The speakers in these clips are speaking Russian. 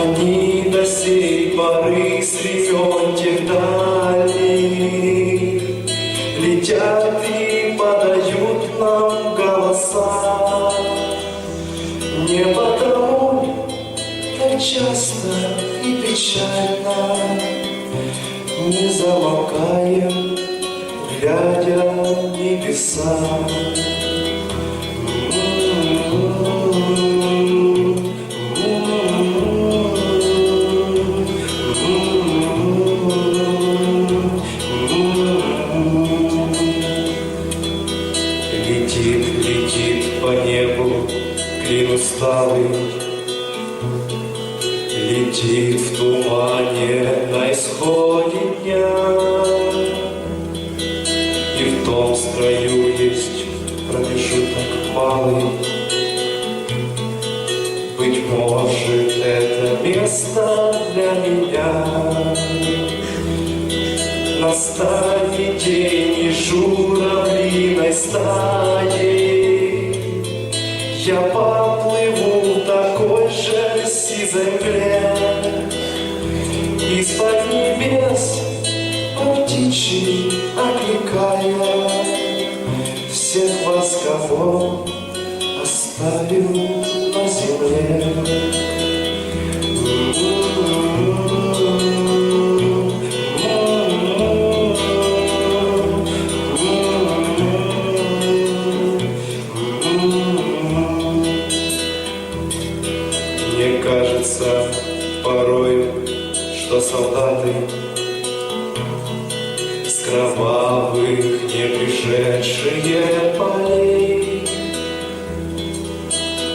Они до сей поры среди тех дальних Летят и подают нам голоса. Не потому, так часто и печально. Не замолкаем, глядя в небеса Летит, летит по небу клин усталый, Летит в тумане на исходе дня. И в том строю есть промежуток малый, Быть может, это место для меня. Настанет день и журавлиной стаей Я поплыву в такой же сизой мгле. Из-под небес по птичьи окликая Всех вас, кого оставил кажется порой, что солдаты С кровавых не пришедшие полей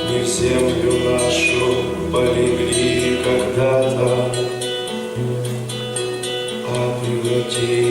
Не в землю нашу полегли когда-то, а принудили